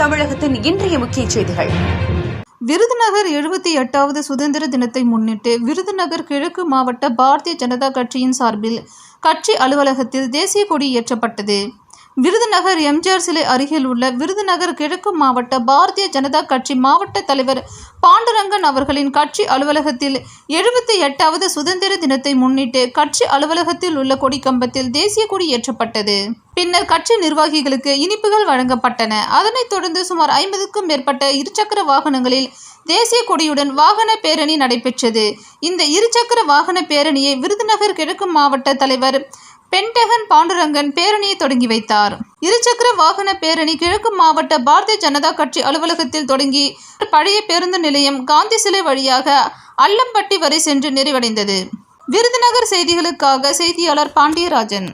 தமிழகத்தின் இன்றைய முக்கிய செய்திகள். விருதுநகர் எழுபத்தி எட்டாவது சுதந்திர தினத்தை முன்னிட்டு விருதுநகர் கிழக்கு மாவட்ட பாரதிய ஜனதா கட்சியின் சார்பில் கட்சி அலுவலகத்தில் தேசிய கொடி ஏற்றப்பட்டது. விருதுநகர் எம்ஜிஆர் சிலை அருகில் உள்ள விருதுநகர் கிழக்கு மாவட்ட பாரதிய ஜனதா கட்சி மாவட்ட தலைவர் பாண்டுரங்கன் அவர்களின் கட்சி அலுவலகத்தில் எழுபத்தி எட்டாவது சுதந்திர தினத்தை முன்னிட்டு கட்சி அலுவலகத்தில் உள்ள கொடிக்கம்பத்தில் தேசிய கொடி ஏற்றப்பட்டது. பின்னர் கட்சி நிர்வாகிகளுக்கு இனிப்புகள் வழங்கப்பட்டன. அதனைத் தொடர்ந்து சுமார் ஐம்பதுக்கும் மேற்பட்ட இருசக்கர வாகனங்களில் தேசிய கொடியுடன் வாகன பேரணி நடைபெற்றது. இந்த இருசக்கர வாகன பேரணியை விருதுநகர் கிழக்கு மாவட்ட தலைவர் பென்டகன் பாண்டுரங்கன் பேரணியை தொடங்கி வைத்தார். இருசக்கர வாகன பேரணி கிழக்கு மாவட்ட பாரதிய ஜனதா கட்சி அலுவலகத்தில் தொடங்கி பழைய பேருந்து நிலையம் காந்தி சிலை வழியாக அல்லம்பட்டி வரை சென்று நிறைவடைந்தது. விருதுநகர் செய்திகளுக்காக செய்தியாளர் பாண்டியராஜன்.